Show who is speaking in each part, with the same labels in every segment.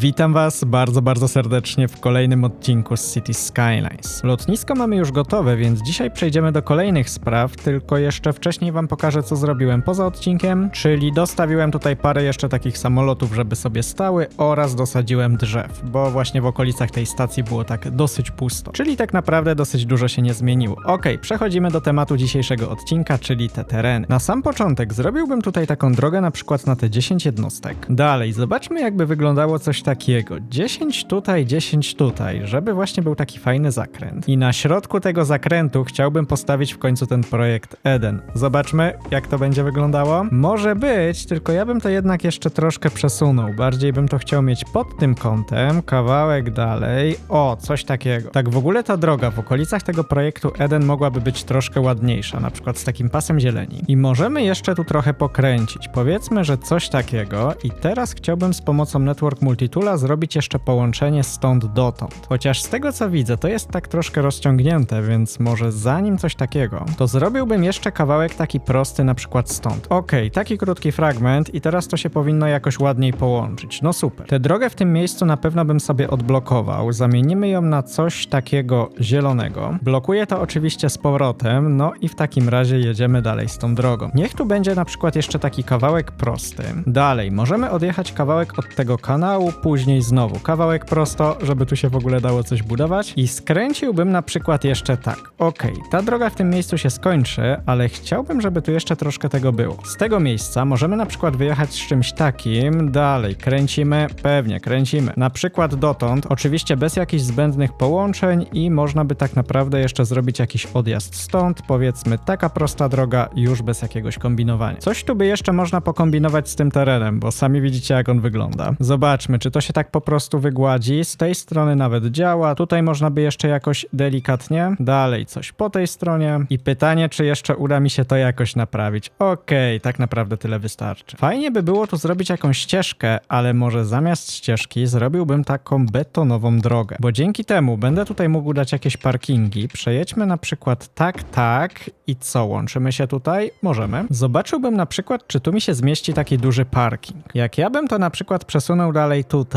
Speaker 1: Witam Was bardzo, bardzo serdecznie w kolejnym odcinku z City Skylines. Lotnisko mamy już gotowe, więc dzisiaj przejdziemy do kolejnych spraw, tylko jeszcze wcześniej Wam pokażę, co zrobiłem poza odcinkiem, czyli dostawiłem tutaj parę jeszcze takich samolotów, żeby sobie stały oraz dosadziłem drzew, bo właśnie w okolicach tej stacji było tak dosyć pusto, czyli tak naprawdę dosyć dużo się nie zmieniło. Ok, przechodzimy do tematu dzisiejszego odcinka, czyli te tereny. Na sam początek zrobiłbym tutaj taką drogę na przykład na te 10 jednostek. Dalej, zobaczmy jakby wyglądało coś takiego. 10 tutaj, 10 tutaj, żeby właśnie był taki fajny zakręt. I na środku tego zakrętu chciałbym postawić w końcu ten projekt Eden. Zobaczmy, jak to będzie wyglądało. Może być, tylko ja bym to jednak jeszcze troszkę przesunął. Bardziej bym to chciał mieć pod tym kątem, kawałek dalej. O, coś takiego. Tak w ogóle ta droga w okolicach tego projektu Eden mogłaby być troszkę ładniejsza, na przykład z takim pasem zieleni. I możemy jeszcze tu trochę pokręcić. Powiedzmy, że coś takiego i teraz chciałbym z pomocą Network Multitoola zrobić jeszcze połączenie stąd dotąd. Chociaż z tego co widzę, to jest tak troszkę rozciągnięte, więc może zanim coś takiego, to zrobiłbym jeszcze kawałek taki prosty na przykład stąd. Okej, taki krótki fragment i teraz to się powinno jakoś ładniej połączyć. No super. Tę drogę w tym miejscu na pewno bym sobie odblokował. Zamienimy ją na coś takiego zielonego. Blokuję to oczywiście z powrotem, no i w takim razie jedziemy dalej z tą drogą. Niech tu będzie na przykład jeszcze taki kawałek prosty. Dalej, możemy odjechać kawałek od tego kanału, później znowu kawałek prosto, żeby tu się w ogóle dało coś budować i skręciłbym na przykład jeszcze tak. Okej, ta droga w tym miejscu się skończy, ale chciałbym, żeby tu jeszcze troszkę tego było. Z tego miejsca możemy na przykład wyjechać z czymś takim, dalej kręcimy, pewnie kręcimy. Na przykład dotąd, oczywiście bez jakichś zbędnych połączeń i można by tak naprawdę jeszcze zrobić jakiś odjazd stąd, powiedzmy taka prosta droga, już bez jakiegoś kombinowania. Coś tu by jeszcze można pokombinować z tym terenem, bo sami widzicie jak on wygląda. Zobaczmy, czy to się tak po prostu wygładzi. Z tej strony nawet działa, tutaj można by jeszcze jakoś delikatnie, dalej coś po tej stronie i pytanie, czy jeszcze uda mi się to jakoś naprawić. Okej, tak naprawdę tyle wystarczy. Fajnie by było tu zrobić jakąś ścieżkę, ale może zamiast ścieżki zrobiłbym taką betonową drogę, bo dzięki temu będę tutaj mógł dać jakieś parkingi. Przejedźmy na przykład tak, tak i co, łączymy się tutaj? Możemy. Zobaczyłbym na przykład, czy tu mi się zmieści taki duży parking. Jak ja bym to na przykład przesunął dalej tutaj,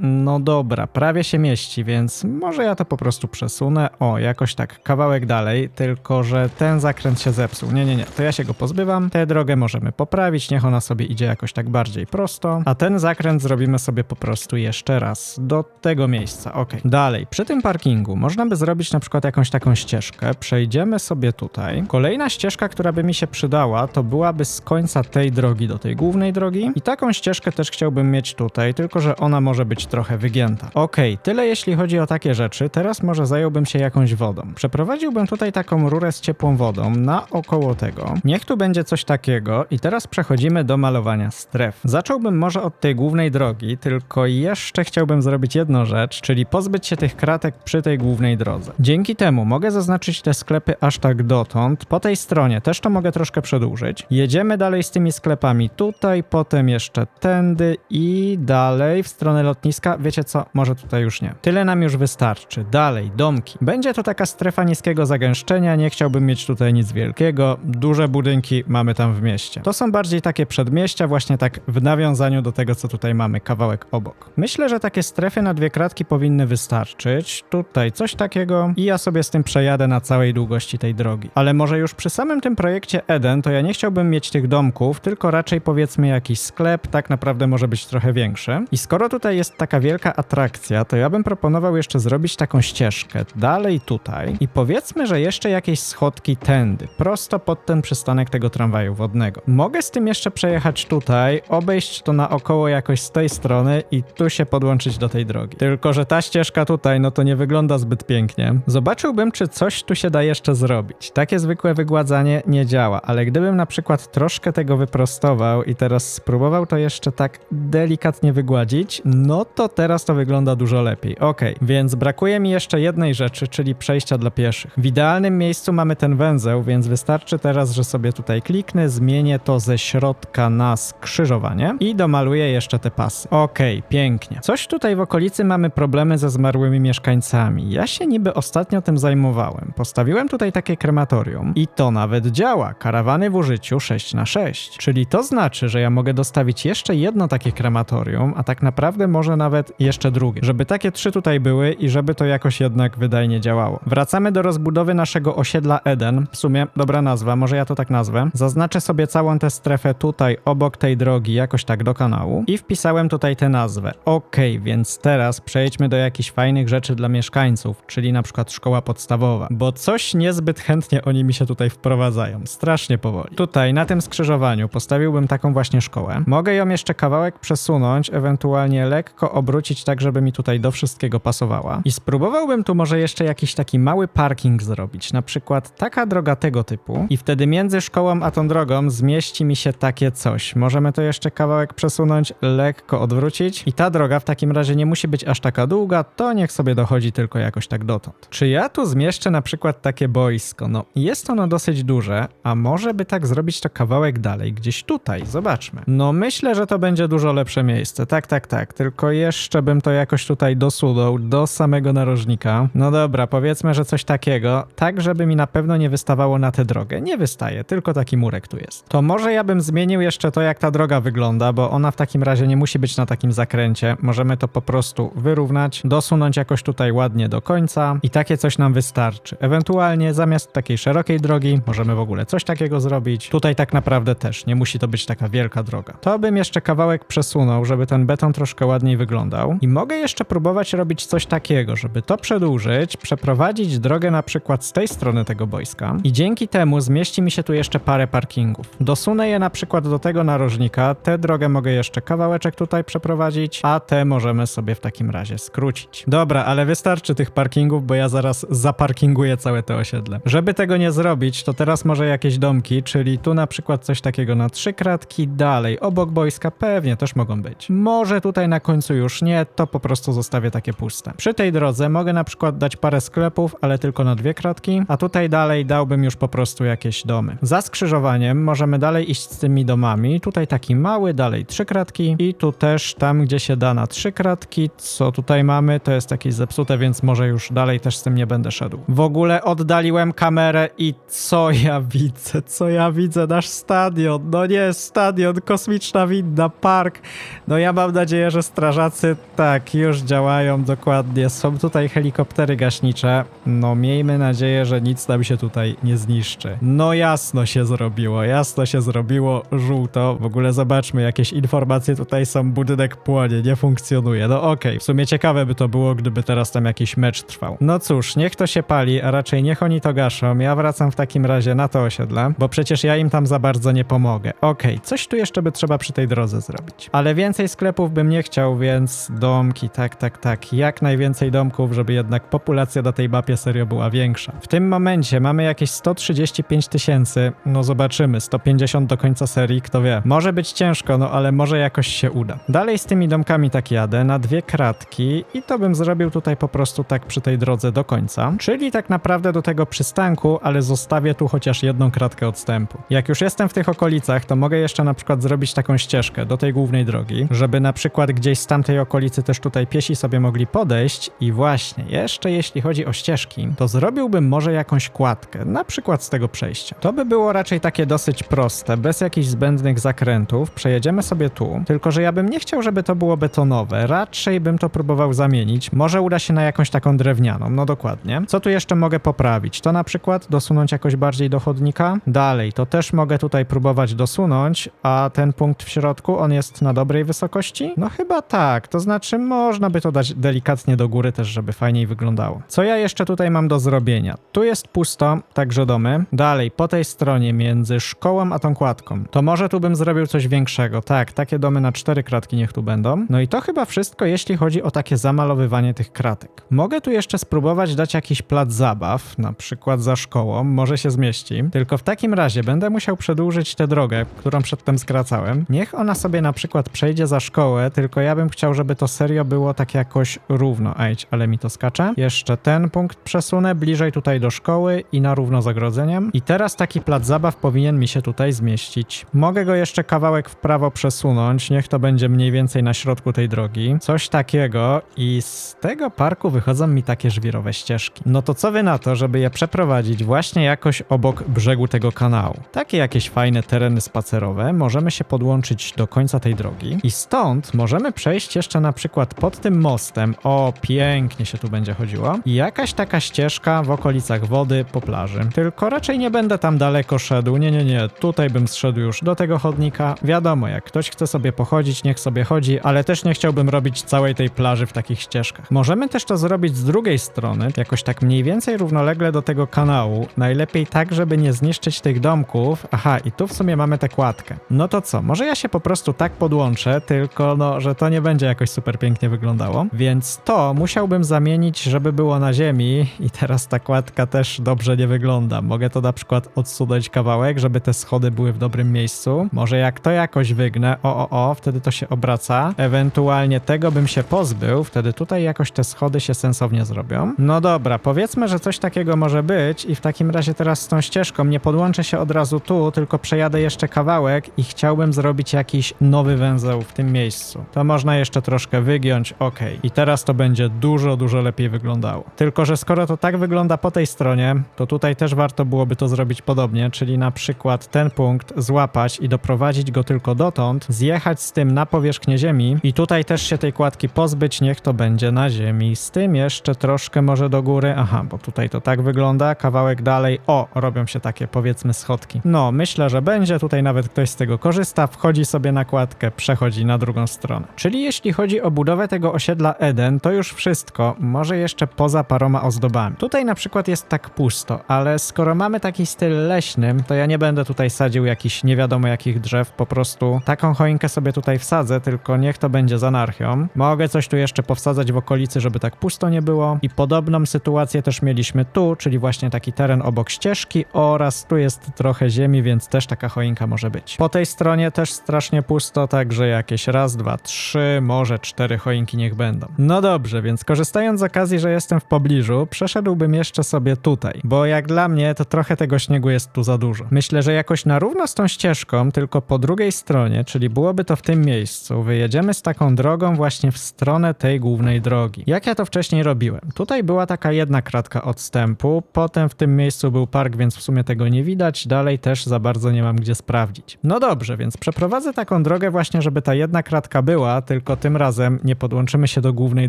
Speaker 1: no dobra, prawie się mieści, więc może ja to po prostu przesunę. O, jakoś tak, kawałek dalej, tylko że ten zakręt się zepsuł. Nie, nie, nie, to ja się go pozbywam. Tę drogę możemy poprawić, niech ona sobie idzie jakoś tak bardziej prosto, a ten zakręt zrobimy sobie po prostu jeszcze raz do tego miejsca. Ok, dalej, przy tym parkingu można by zrobić na przykład jakąś taką ścieżkę. Przejdziemy sobie tutaj. Kolejna ścieżka, która by mi się przydała, to byłaby z końca tej drogi do tej głównej drogi i taką ścieżkę też chciałbym mieć tutaj, tylko że ona może być trochę wygięta. Ok, tyle jeśli chodzi o takie rzeczy. Teraz może zająłbym się jakąś wodą. Przeprowadziłbym tutaj taką rurę z ciepłą wodą naokoło tego. Niech tu będzie coś takiego i teraz przechodzimy do malowania stref. Zacząłbym może od tej głównej drogi, tylko jeszcze chciałbym zrobić jedną rzecz, czyli pozbyć się tych kratek przy tej głównej drodze. Dzięki temu mogę zaznaczyć te sklepy aż tak dotąd. Po tej stronie też to mogę troszkę przedłużyć. Jedziemy dalej z tymi sklepami tutaj, potem jeszcze tędy i dalej w stronę lotniska. Wiecie co? Może tutaj już nie. Tyle nam już wystarczy. Dalej, domki. Będzie to taka strefa niskiego zagęszczenia, nie chciałbym mieć tutaj nic wielkiego. Duże budynki mamy tam w mieście. To są bardziej takie przedmieścia, właśnie tak w nawiązaniu do tego, co tutaj mamy, kawałek obok. Myślę, że takie strefy na dwie kratki powinny wystarczyć. Tutaj coś takiego i ja sobie z tym przejadę na całej długości tej drogi. Ale może już przy samym tym projekcie Eden, to ja nie chciałbym mieć tych domków, tylko raczej powiedzmy jakiś sklep, tak naprawdę może być trochę większy. I skoro tutaj jest taka wielka atrakcja, to ja bym proponował jeszcze zrobić taką ścieżkę dalej tutaj i powiedzmy, że jeszcze jakieś schodki tędy, prosto pod ten przystanek tego tramwaju wodnego. Mogę z tym jeszcze przejechać tutaj, obejść to naokoło jakoś z tej strony i tu się podłączyć do tej drogi. Tylko, że ta ścieżka tutaj, no to nie wygląda zbyt pięknie. Zobaczyłbym, czy coś tu się da jeszcze zrobić. Takie zwykłe wygładzanie nie działa, ale gdybym na przykład troszkę tego wyprostował i teraz spróbował to jeszcze tak delikatnie wygładzić, no to teraz to wygląda dużo lepiej. Ok, więc brakuje mi jeszcze jednej rzeczy, czyli przejścia dla pieszych. W idealnym miejscu mamy ten węzeł, więc wystarczy teraz, że sobie tutaj kliknę, zmienię to ze środka na skrzyżowanie i domaluję jeszcze te pasy. Ok, pięknie. Coś tutaj w okolicy mamy problemy ze zmarłymi mieszkańcami. Ja się niby ostatnio tym zajmowałem. Postawiłem tutaj takie krematorium i to nawet działa. Karawany w użyciu 6 na 6 Czyli to znaczy, że ja mogę dostawić jeszcze jedno takie krematorium, a tak naprawdę naprawdę może nawet jeszcze drugie. Żeby takie trzy tutaj były i żeby to jakoś jednak wydajnie działało. Wracamy do rozbudowy naszego osiedla Eden. W sumie dobra nazwa, może ja to tak nazwę. Zaznaczę sobie całą tę strefę tutaj obok tej drogi, jakoś tak do kanału i wpisałem tutaj tę nazwę. Okej, więc teraz przejdźmy do jakichś fajnych rzeczy dla mieszkańców, czyli na przykład szkoła podstawowa, bo coś niezbyt chętnie oni mi się tutaj wprowadzają. Strasznie powoli. Tutaj na tym skrzyżowaniu postawiłbym taką właśnie szkołę. Mogę ją jeszcze kawałek przesunąć, ewentualnie lekko obrócić tak, żeby mi tutaj do wszystkiego pasowała. I spróbowałbym tu może jeszcze jakiś taki mały parking zrobić, na przykład taka droga tego typu i wtedy między szkołą a tą drogą zmieści mi się takie coś. Możemy to jeszcze kawałek przesunąć, lekko odwrócić i ta droga w takim razie nie musi być aż taka długa, to niech sobie dochodzi tylko jakoś tak dotąd. Czy ja tu zmieszczę na przykład takie boisko? No jest ono dosyć duże, a może by tak zrobić to kawałek dalej, gdzieś tutaj, zobaczmy. No myślę, że to będzie dużo lepsze miejsce, tak, tak, tak, tylko jeszcze bym to jakoś tutaj dosunął do samego narożnika. No dobra, powiedzmy, że coś takiego, tak żeby mi na pewno nie wystawało na tę drogę. Nie wystaje, tylko taki murek tu jest. To może ja bym zmienił jeszcze to, jak ta droga wygląda, bo ona w takim razie nie musi być na takim zakręcie. Możemy to po prostu wyrównać, dosunąć jakoś tutaj ładnie do końca i takie coś nam wystarczy. Ewentualnie zamiast takiej szerokiej drogi możemy w ogóle coś takiego zrobić. Tutaj tak naprawdę też nie musi to być taka wielka droga. To bym jeszcze kawałek przesunął, żeby ten beton troszkę ładniej wyglądał. I mogę jeszcze próbować robić coś takiego, żeby to przedłużyć, przeprowadzić drogę na przykład z tej strony tego boiska i dzięki temu zmieści mi się tu jeszcze parę parkingów. Dosunę je na przykład do tego narożnika, tę drogę mogę jeszcze kawałeczek tutaj przeprowadzić, a te możemy sobie w takim razie skrócić. Dobra, ale wystarczy tych parkingów, bo ja zaraz zaparkinguję całe to osiedle. Żeby tego nie zrobić, to teraz może jakieś domki, czyli tu na przykład coś takiego na trzy kratki, dalej obok boiska pewnie też mogą być. Może tutaj na końcu już nie, to po prostu zostawię takie puste. Przy tej drodze mogę na przykład dać parę sklepów, ale tylko na dwie kratki, a tutaj dalej dałbym już po prostu jakieś domy. Za skrzyżowaniem możemy dalej iść z tymi domami. Tutaj taki mały, dalej trzy kratki i tu też tam, gdzie się da na trzy kratki, co tutaj mamy, to jest jakieś zepsute, więc może już dalej też z tym nie będę szedł. W ogóle oddaliłem kamerę i co ja widzę? Co ja widzę? Nasz stadion. No nie, stadion, kosmiczna winda, park. No ja mam nadzieję, że strażacy tak już działają dokładnie. Są tutaj helikoptery gaśnicze. No miejmy nadzieję, że nic nam się tutaj nie zniszczy. No jasno się zrobiło, jasno się zrobiło, żółto. W ogóle zobaczmy, jakieś informacje tutaj są, budynek płonie, nie funkcjonuje. No okej, w sumie ciekawe by to było, gdyby teraz tam jakiś mecz trwał. No cóż, niech to się pali, a raczej niech oni to gaszą. Ja wracam w takim razie na to osiedle, bo przecież ja im tam za bardzo nie pomogę. Okej, coś tu jeszcze by trzeba przy tej drodze zrobić. Ale więcej sklepów bym nie chciał, więc domki, tak, tak, tak. Jak najwięcej domków, żeby jednak populacja na tej mapie serio była większa. W tym momencie mamy jakieś 135 tysięcy, no zobaczymy, 150 do końca serii, kto wie. Może być ciężko, no ale może jakoś się uda. Dalej z tymi domkami tak jadę, na dwie kratki i to bym zrobił tutaj po prostu tak przy tej drodze do końca, czyli tak naprawdę do tego przystanku, ale zostawię tu chociaż jedną kratkę odstępu. Jak już jestem w tych okolicach, to mogę jeszcze na przykład zrobić taką ścieżkę do tej głównej drogi, żeby na przykład gdzieś z tamtej okolicy też tutaj piesi sobie mogli podejść i właśnie, jeszcze jeśli chodzi o ścieżki, to zrobiłbym może jakąś kładkę, na przykład z tego przejścia. To by było raczej takie dosyć proste, bez jakichś zbędnych zakrętów. Przejedziemy sobie tu, tylko że ja bym nie chciał, żeby to było betonowe, raczej bym to próbował zamienić. Może uda się na jakąś taką drewnianą, no dokładnie. Co tu jeszcze mogę poprawić? To na przykład dosunąć jakoś bardziej do chodnika. Dalej, to też mogę tutaj próbować dosunąć, a ten punkt w środku, on jest na dobrej wysokości? No chyba tak, to znaczy można by to dać delikatnie do góry też, żeby fajniej wyglądało. Co ja jeszcze tutaj mam do zrobienia? Tu jest pusto, także domy. Dalej, po tej stronie między szkołą a tą kładką. To może tu bym zrobił coś większego. Tak, takie domy na cztery kratki niech tu będą. No i to chyba wszystko, jeśli chodzi o takie zamalowywanie tych kratek. Mogę tu jeszcze spróbować dać jakiś plac zabaw, na przykład za szkołą, może się zmieści. Tylko w takim razie będę musiał przedłużyć tę drogę, którą przedtem skracałem. Niech ona sobie na przykład przejdzie za szkołę, tylko ja bym chciał, żeby to serio było tak jakoś równo. Ejć, ale mi to skacze. Jeszcze ten punkt przesunę bliżej tutaj do szkoły i na równo z ogrodzeniem. I teraz taki plac zabaw powinien mi się tutaj zmieścić. Mogę go jeszcze kawałek w prawo przesunąć, niech to będzie mniej więcej na środku tej drogi. Coś takiego i z tego parku wychodzą mi takie żwirowe ścieżki. No to co wy na to, żeby je przeprowadzić właśnie jakoś obok brzegu tego kanału? Takie jakieś fajne tereny spacerowe możemy się podłączyć do końca tej drogi i stąd możemy możemy przejść jeszcze na przykład pod tym mostem. O, pięknie się tu będzie chodziło. I jakaś taka ścieżka w okolicach wody po plaży. Tylko raczej nie będę tam daleko szedł. Nie, nie, nie. Tutaj bym zszedł już do tego chodnika. Wiadomo, jak ktoś chce sobie pochodzić, niech sobie chodzi, ale też nie chciałbym robić całej tej plaży w takich ścieżkach. Możemy też to zrobić z drugiej strony, jakoś tak mniej więcej równolegle do tego kanału. Najlepiej tak, żeby nie zniszczyć tych domków. Aha, i tu w sumie mamy tę kładkę. No to co, może ja się po prostu tak podłączę, tylko no, że to nie będzie jakoś super pięknie wyglądało. Więc to musiałbym zamienić, żeby było na ziemi i teraz ta kładka też dobrze nie wygląda. Mogę to na przykład odsunąć kawałek, żeby te schody były w dobrym miejscu. Może jak to jakoś wygnę, o, o, o, wtedy to się obraca. Ewentualnie tego bym się pozbył, wtedy tutaj jakoś te schody się sensownie zrobią. No dobra, powiedzmy, że coś takiego może być i w takim razie teraz z tą ścieżką nie podłączę się od razu tu, tylko przejadę jeszcze kawałek i chciałbym zrobić jakiś nowy węzeł w tym miejscu. To można jeszcze troszkę wygiąć, ok. I teraz to będzie dużo, dużo lepiej wyglądało. Tylko, że skoro to tak wygląda po tej stronie, to tutaj też warto byłoby to zrobić podobnie, czyli na przykład ten punkt złapać i doprowadzić go tylko dotąd, zjechać z tym na powierzchnię ziemi i tutaj też się tej kładki pozbyć, niech to będzie na ziemi. Z tym jeszcze troszkę może do góry, aha, bo tutaj to tak wygląda, kawałek dalej, o, robią się takie powiedzmy schodki. No, myślę, że będzie, tutaj nawet ktoś z tego korzysta, wchodzi sobie na kładkę, przechodzi na drugą stronę. Czyli jeśli chodzi o budowę tego osiedla Eden, to już wszystko, może jeszcze poza paroma ozdobami. Tutaj na przykład jest tak pusto, ale skoro mamy taki styl leśny, to ja nie będę tutaj sadził jakichś nie wiadomo jakich drzew, po prostu taką choinkę sobie tutaj wsadzę, tylko niech to będzie z anarchią. Mogę coś tu jeszcze powsadzać w okolicy, żeby tak pusto nie było. I podobną sytuację też mieliśmy tu, czyli właśnie taki teren obok ścieżki oraz tu jest trochę ziemi, więc też taka choinka może być. Po tej stronie też strasznie pusto, także jakieś raz, dwa, trzy, może cztery choinki niech będą. No dobrze, więc korzystając z okazji, że jestem w pobliżu, przeszedłbym jeszcze sobie tutaj, bo jak dla mnie to trochę tego śniegu jest tu za dużo. Myślę, że jakoś na równo z tą ścieżką, tylko po drugiej stronie, czyli byłoby to w tym miejscu, wyjedziemy z taką drogą właśnie w stronę tej głównej drogi. Jak ja to wcześniej robiłem? Tutaj była taka jedna kratka odstępu, potem w tym miejscu był park, więc w sumie tego nie widać, dalej też za bardzo nie mam gdzie sprawdzić. No dobrze, więc przeprowadzę taką drogę właśnie, żeby ta jedna kratka była, tylko tym razem nie podłączymy się do głównej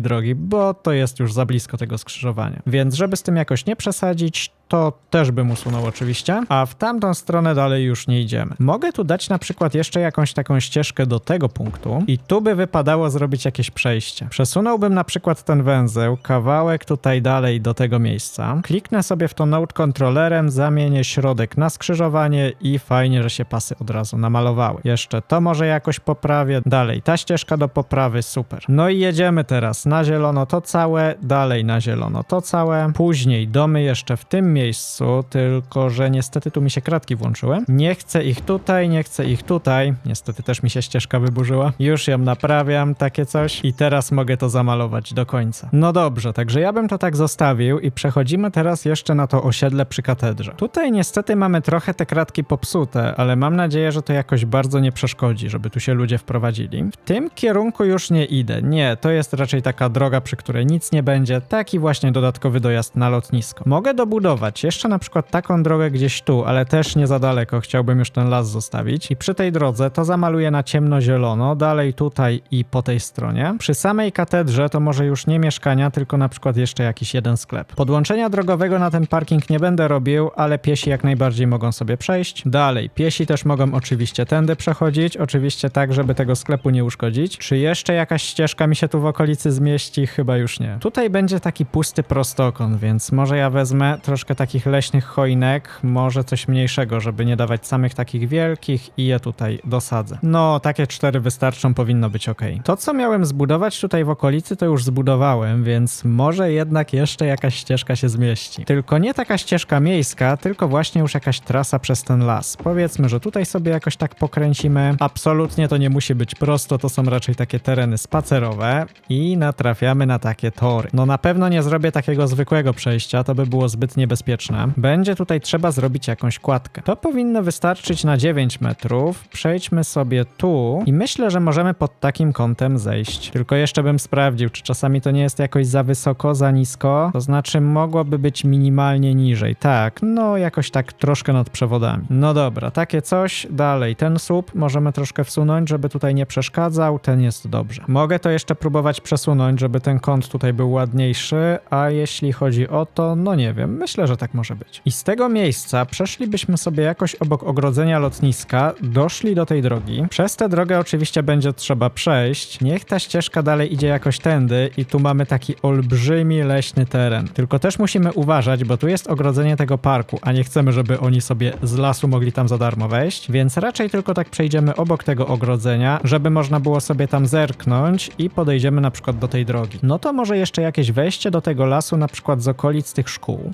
Speaker 1: drogi, bo to jest już za blisko tego skrzyżowania. Więc żeby z tym jakoś nie przesadzić, to też bym usunął oczywiście, a w tamtą stronę dalej już nie idziemy. Mogę tu dać na przykład jeszcze jakąś taką ścieżkę do tego punktu i tu by wypadało zrobić jakieś przejście. Przesunąłbym na przykład ten węzeł kawałek tutaj dalej do tego miejsca. Kliknę sobie w to Node kontrolerem, zamienię środek na skrzyżowanie i fajnie, że się pasy od razu namalowały. Jeszcze to może jakoś poprawię. Dalej, ta ścieżka do poprawy, super. No i jedziemy teraz na zielono to całe, dalej na zielono to całe, później domy jeszcze w tym miejscu, tylko że niestety tu mi się kratki włączyły. Nie chcę ich tutaj, nie chcę ich tutaj. Niestety też mi się ścieżka wyburzyła. Już ją naprawiam, takie coś. I teraz mogę to zamalować do końca. No dobrze, także ja bym to tak zostawił i przechodzimy teraz jeszcze na to osiedle przy katedrze. Tutaj niestety mamy trochę te kratki popsute, ale mam nadzieję, że to jakoś bardzo nie przeszkodzi, żeby tu się ludzie wprowadzili. W tym kierunku już nie idę. Nie, to jest raczej taka droga, przy której nic nie będzie. Taki właśnie dodatkowy dojazd na lotnisko. Mogę dobudować jeszcze na przykład taką drogę gdzieś tu, ale też nie za daleko. Chciałbym już ten las zostawić. I przy tej drodze to zamaluję na ciemno-zielono, dalej tutaj i po tej stronie. Przy samej katedrze to może już nie mieszkania, tylko na przykład jeszcze jakiś jeden sklep. Podłączenia drogowego na ten parking nie będę robił, ale piesi jak najbardziej mogą sobie przejść. Dalej, piesi też mogą oczywiście tędy przechodzić, oczywiście tak, żeby tego sklepu nie uszkodzić. Czy jeszcze jakaś ścieżka mi się tu w okolicy zmieści? Chyba już nie. Tutaj będzie taki pusty prostokąt, więc może ja wezmę troszkę takich leśnych choinek, może coś mniejszego, żeby nie dawać samych takich wielkich i je tutaj dosadzę. No, takie cztery wystarczą, powinno być ok. To, co miałem zbudować tutaj w okolicy, to już zbudowałem, więc może jednak jeszcze jakaś ścieżka się zmieści. Tylko nie taka ścieżka miejska, tylko właśnie już jakaś trasa przez ten las. Powiedzmy, że tutaj sobie jakoś tak pokręcimy. Absolutnie to nie musi być prosto, to są raczej takie tereny spacerowe i natrafiamy na takie tory. No na pewno nie zrobię takiego zwykłego przejścia, to by było zbyt niebezpieczne niebezpieczne. Będzie tutaj trzeba zrobić jakąś kładkę. To powinno wystarczyć na 9 metrów. Przejdźmy sobie tu i myślę, że możemy pod takim kątem zejść. Tylko jeszcze bym sprawdził, czy czasami to nie jest jakoś za wysoko, za nisko. To znaczy mogłoby być minimalnie niżej. Tak, no jakoś tak troszkę nad przewodami. No dobra, takie coś. Dalej, ten słup możemy troszkę wsunąć, żeby tutaj nie przeszkadzał. Ten jest dobrze. Mogę to jeszcze próbować przesunąć, żeby ten kąt tutaj był ładniejszy, a jeśli chodzi o to, no nie wiem, myślę, że tak może być. I z tego miejsca przeszlibyśmy sobie jakoś obok ogrodzenia lotniska, doszli do tej drogi. Przez tę drogę oczywiście będzie trzeba przejść. Niech ta ścieżka dalej idzie jakoś tędy i tu mamy taki olbrzymi leśny teren. Tylko też musimy uważać, bo tu jest ogrodzenie tego parku, a nie chcemy, żeby oni sobie z lasu mogli tam za darmo wejść, więc raczej tylko tak przejdziemy obok tego ogrodzenia, żeby można było sobie tam zerknąć i podejdziemy na przykład do tej drogi. No to może jeszcze jakieś wejście do tego lasu, na przykład z okolic tych szkół.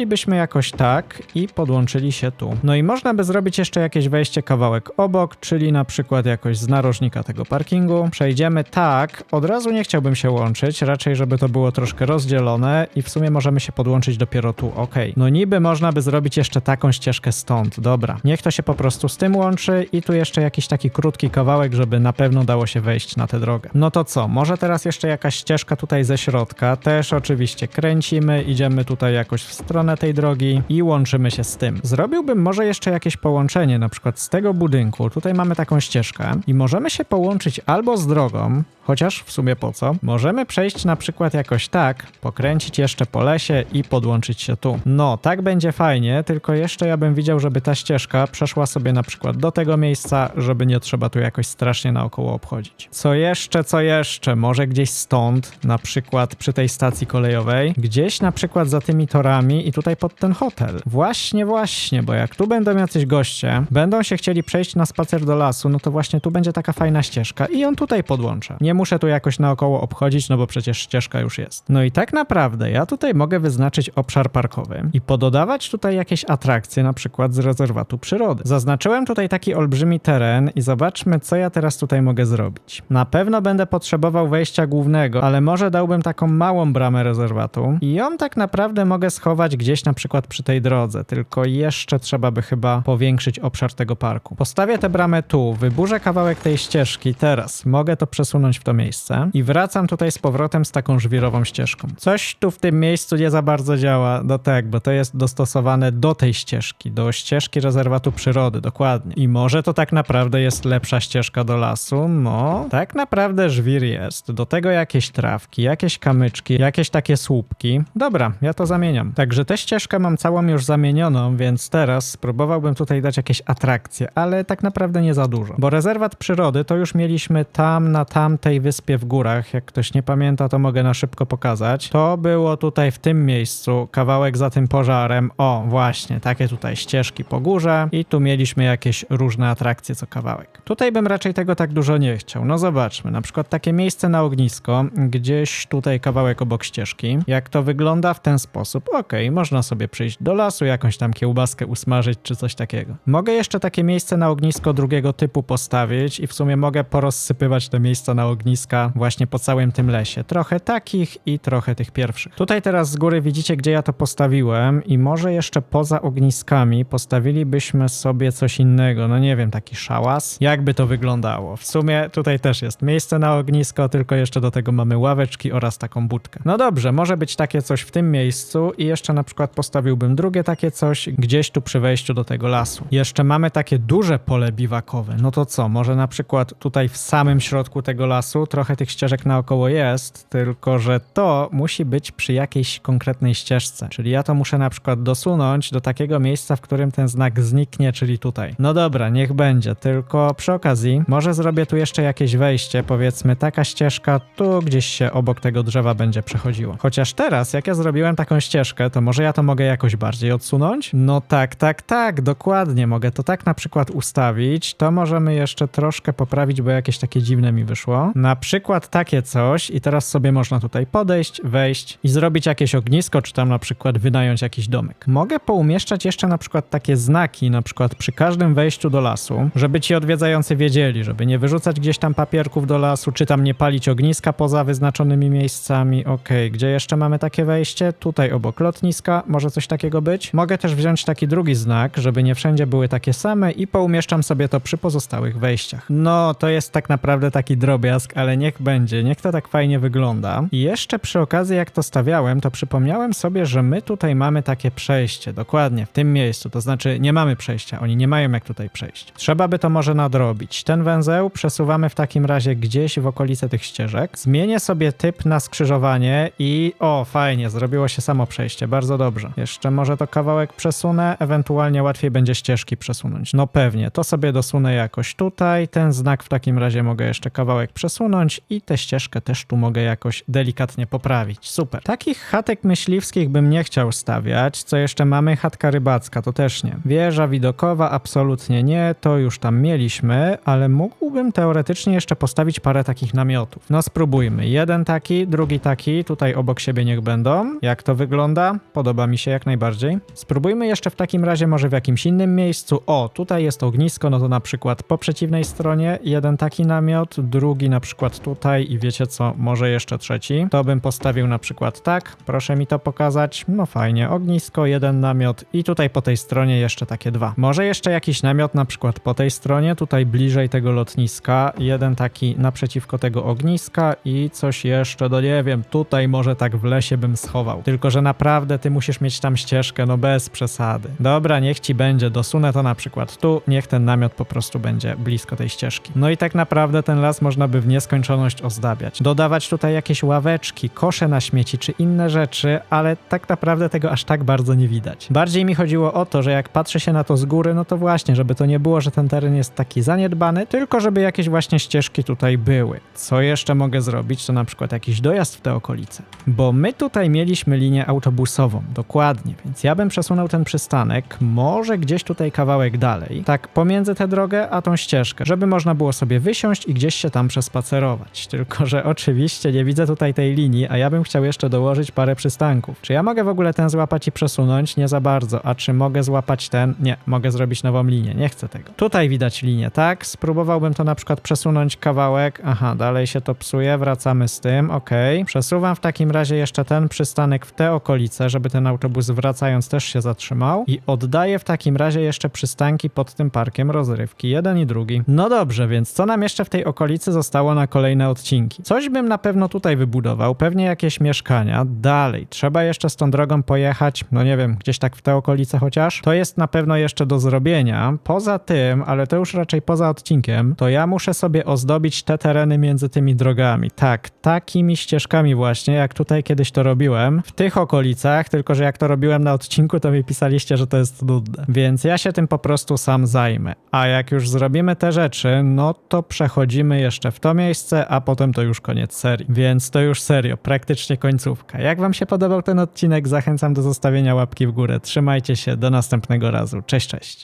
Speaker 1: Wyszlibyśmy jakoś tak i podłączyli się tu. No i można by zrobić jeszcze jakieś wejście kawałek obok, czyli na przykład jakoś z narożnika tego parkingu. Przejdziemy tak, od razu nie chciałbym się łączyć, raczej żeby to było troszkę rozdzielone i w sumie możemy się podłączyć dopiero tu, ok. No niby można by zrobić jeszcze taką ścieżkę stąd, dobra. Niech to się po prostu z tym łączy i tu jeszcze jakiś taki krótki kawałek, żeby na pewno dało się wejść na tę drogę. No to co, może teraz jeszcze jakaś ścieżka tutaj ze środka, też oczywiście kręcimy, idziemy tutaj jakoś w stronę tej drogi i łączymy się z tym. Zrobiłbym może jeszcze jakieś połączenie, na przykład z tego budynku, tutaj mamy taką ścieżkę i możemy się połączyć albo z drogą, chociaż w sumie po co? Możemy przejść na przykład jakoś tak, pokręcić jeszcze po lesie i podłączyć się tu. No, tak będzie fajnie, tylko jeszcze ja bym widział, żeby ta ścieżka przeszła sobie na przykład do tego miejsca, żeby nie trzeba tu jakoś strasznie naokoło obchodzić. Co jeszcze, co jeszcze? Może gdzieś stąd, na przykład przy tej stacji kolejowej, gdzieś na przykład za tymi torami i tutaj pod ten hotel. Właśnie, właśnie, bo jak tu będą jacyś goście, będą się chcieli przejść na spacer do lasu, no to właśnie tu będzie taka fajna ścieżka i ją tutaj podłączę. Nie muszę tu jakoś naokoło obchodzić, no bo przecież ścieżka już jest. No i tak naprawdę ja tutaj mogę wyznaczyć obszar parkowy i pododawać tutaj jakieś atrakcje, na przykład z rezerwatu przyrody. Zaznaczyłem tutaj taki olbrzymi teren i zobaczmy, co ja teraz tutaj mogę zrobić. Na pewno będę potrzebował wejścia głównego, ale może dałbym taką małą bramę rezerwatu i ją tak naprawdę mogę schować gdzieś na przykład przy tej drodze, tylko jeszcze trzeba by chyba powiększyć obszar tego parku. Postawię tę bramę tu, wyburzę kawałek tej ścieżki teraz, mogę to przesunąć w to miejsce i wracam tutaj z powrotem z taką żwirową ścieżką. Coś tu w tym miejscu nie za bardzo działa, no tak, bo to jest dostosowane do tej ścieżki, do ścieżki rezerwatu przyrody, dokładnie. I może to tak naprawdę jest lepsza ścieżka do lasu? No, tak naprawdę żwir jest. Do tego jakieś trawki, jakieś kamyczki, jakieś takie słupki. Dobra, ja to zamieniam. Także tę ścieżkę mam całą już zamienioną, więc teraz spróbowałbym tutaj dać jakieś atrakcje, ale tak naprawdę nie za dużo. Bo rezerwat przyrody to już mieliśmy tam na tamtej wyspie w górach. Jak ktoś nie pamięta, to mogę na szybko pokazać. To było tutaj w tym miejscu, kawałek za tym pożarem. O, właśnie, takie tutaj ścieżki po górze i tu mieliśmy jakieś różne atrakcje co kawałek. Tutaj bym raczej tego tak dużo nie chciał. No zobaczmy, na przykład takie miejsce na ognisko, gdzieś tutaj kawałek obok ścieżki. Jak to wygląda w ten sposób? Okej, można sobie przyjść do lasu, jakąś tam kiełbaskę usmażyć czy coś takiego. Mogę jeszcze takie miejsce na ognisko drugiego typu postawić i w sumie mogę porozsypywać te miejsca na ogniska właśnie po całym tym lesie. Trochę takich i trochę tych pierwszych. Tutaj teraz z góry widzicie, gdzie ja to postawiłem i może jeszcze poza ogniskami postawilibyśmy sobie coś innego. No nie wiem, taki szałas. Jakby to wyglądało? W sumie tutaj też jest miejsce na ognisko, tylko jeszcze do tego mamy ławeczki oraz taką budkę. No dobrze, może być takie coś w tym miejscu i jeszcze na przykład postawiłbym drugie takie coś gdzieś tu przy wejściu do tego lasu. Jeszcze mamy takie duże pole biwakowe. No to co, może na przykład tutaj w samym środku tego lasu trochę tych ścieżek naokoło jest, tylko że to musi być przy jakiejś konkretnej ścieżce. Czyli ja to muszę na przykład dosunąć do takiego miejsca, w którym ten znak zniknie, czyli tutaj. No dobra, niech będzie, tylko przy okazji może zrobię tu jeszcze jakieś wejście, powiedzmy taka ścieżka tu gdzieś się obok tego drzewa będzie przechodziło. Chociaż teraz, jak ja zrobiłem taką ścieżkę, to może ja to mogę jakoś bardziej odsunąć? No tak, tak, tak, dokładnie. Mogę to tak na przykład ustawić. To możemy jeszcze troszkę poprawić, bo jakieś takie dziwne mi wyszło. Na przykład takie coś i teraz sobie można tutaj podejść, wejść i zrobić jakieś ognisko, czy tam na przykład wynająć jakiś domek. Mogę poumieszczać jeszcze na przykład takie znaki, na przykład przy każdym wejściu do lasu, żeby ci odwiedzający wiedzieli, żeby nie wyrzucać gdzieś tam papierków do lasu, czy tam nie palić ogniska poza wyznaczonymi miejscami. Okej, gdzie jeszcze mamy takie wejście? Tutaj obok lotniska może coś takiego być. Mogę też wziąć taki drugi znak, żeby nie wszędzie były takie same i poumieszczam sobie to przy pozostałych wejściach. No, to jest tak naprawdę taki drobiazg, ale niech będzie, niech to tak fajnie wygląda. I jeszcze przy okazji, jak to stawiałem, to przypomniałem sobie, że my tutaj mamy takie przejście, dokładnie, w tym miejscu, to znaczy nie mamy przejścia, oni nie mają jak tutaj przejść. Trzeba by to może nadrobić. Ten węzeł przesuwamy w takim razie gdzieś w okolice tych ścieżek. Zmienię sobie typ na skrzyżowanie i o, fajnie, zrobiło się samo przejście, bardzo dobrze. Jeszcze może to kawałek przesunę, ewentualnie łatwiej będzie ścieżki przesunąć. No pewnie, to sobie dosunę jakoś tutaj, ten znak w takim razie mogę jeszcze kawałek przesunąć i tę ścieżkę też tu mogę jakoś delikatnie poprawić. Super. Takich chatek myśliwskich bym nie chciał stawiać. Co jeszcze mamy? Chatka rybacka, to też nie. Wieża widokowa, absolutnie nie, to już tam mieliśmy, ale mógłbym teoretycznie jeszcze postawić parę takich namiotów. No spróbujmy. Jeden taki, drugi taki, tutaj obok siebie niech będą. Jak to wygląda? Podoba mi się jak najbardziej. Spróbujmy jeszcze w takim razie może w jakimś innym miejscu. O, tutaj jest ognisko, no to na przykład po przeciwnej stronie jeden taki namiot, drugi na przykład tutaj i wiecie co, może jeszcze trzeci. To bym postawił na przykład tak, proszę mi to pokazać. No fajnie, ognisko, jeden namiot i tutaj po tej stronie jeszcze takie dwa. Może jeszcze jakiś namiot na przykład po tej stronie, tutaj bliżej tego lotniska, jeden taki naprzeciwko tego ogniska i coś jeszcze, no nie wiem, tutaj może tak w lesie bym schował. Tylko, że naprawdę ty musisz mieć tam ścieżkę, no bez przesady. Dobra, niech ci będzie, dosunę to na przykład tu, niech ten namiot po prostu będzie blisko tej ścieżki. No i tak naprawdę ten las można by w nieskończoność ozdabiać. Dodawać tutaj jakieś ławeczki, kosze na śmieci czy inne rzeczy, ale tak naprawdę tego aż tak bardzo nie widać. Bardziej mi chodziło o to, że jak patrzę się na to z góry, no to właśnie, żeby to nie było, że ten teren jest taki zaniedbany, tylko żeby jakieś właśnie ścieżki tutaj były. Co jeszcze mogę zrobić, to na przykład jakiś dojazd w te okolice. Bo my tutaj mieliśmy linię autobusową, dokładnie, więc ja bym przesunął ten przystanek, może gdzieś tutaj kawałek dalej, tak pomiędzy tę drogę a tą ścieżkę, żeby można było sobie wysiąść i gdzieś się tam przespacerować. Tylko, że oczywiście nie widzę tutaj tej linii, a ja bym chciał jeszcze dołożyć parę przystanków. Czy ja mogę w ogóle ten złapać i przesunąć? Nie za bardzo. A czy mogę złapać ten? Nie, mogę zrobić nową linię, nie chcę tego. Tutaj widać linię, tak? Spróbowałbym to na przykład przesunąć kawałek. Aha, dalej się to psuje, wracamy z tym, ok. Przesuwam w takim razie jeszcze ten przystanek w te okolice, żeby ten autobus wracając też się zatrzymał i oddaję w takim razie jeszcze przystanki pod tym parkiem rozrywki, jeden i drugi. No dobrze, więc co nam jeszcze w tej okolicy zostało na kolejne odcinki? Coś bym na pewno tutaj wybudował, pewnie jakieś mieszkania. Dalej, trzeba jeszcze z tą drogą pojechać, no nie wiem, gdzieś tak w te okolice chociaż. To jest na pewno jeszcze do zrobienia. Poza tym, ale to już raczej poza odcinkiem, to ja muszę sobie ozdobić te tereny między tymi drogami. Tak, takimi ścieżkami właśnie, jak tutaj kiedyś to robiłem. W tych okolicach, tylko że jak to robiłem na odcinku, to mi pisaliście, że to jest nudne. Więc ja się tym po prostu sam zajmę. A jak już zrobimy te rzeczy, no to przechodzimy jeszcze w to miejsce, a potem to już koniec serii. Więc to już serio, praktycznie końcówka. Jak wam się podobał ten odcinek, zachęcam do zostawienia łapki w górę. Trzymajcie się, do następnego razu. Cześć, cześć.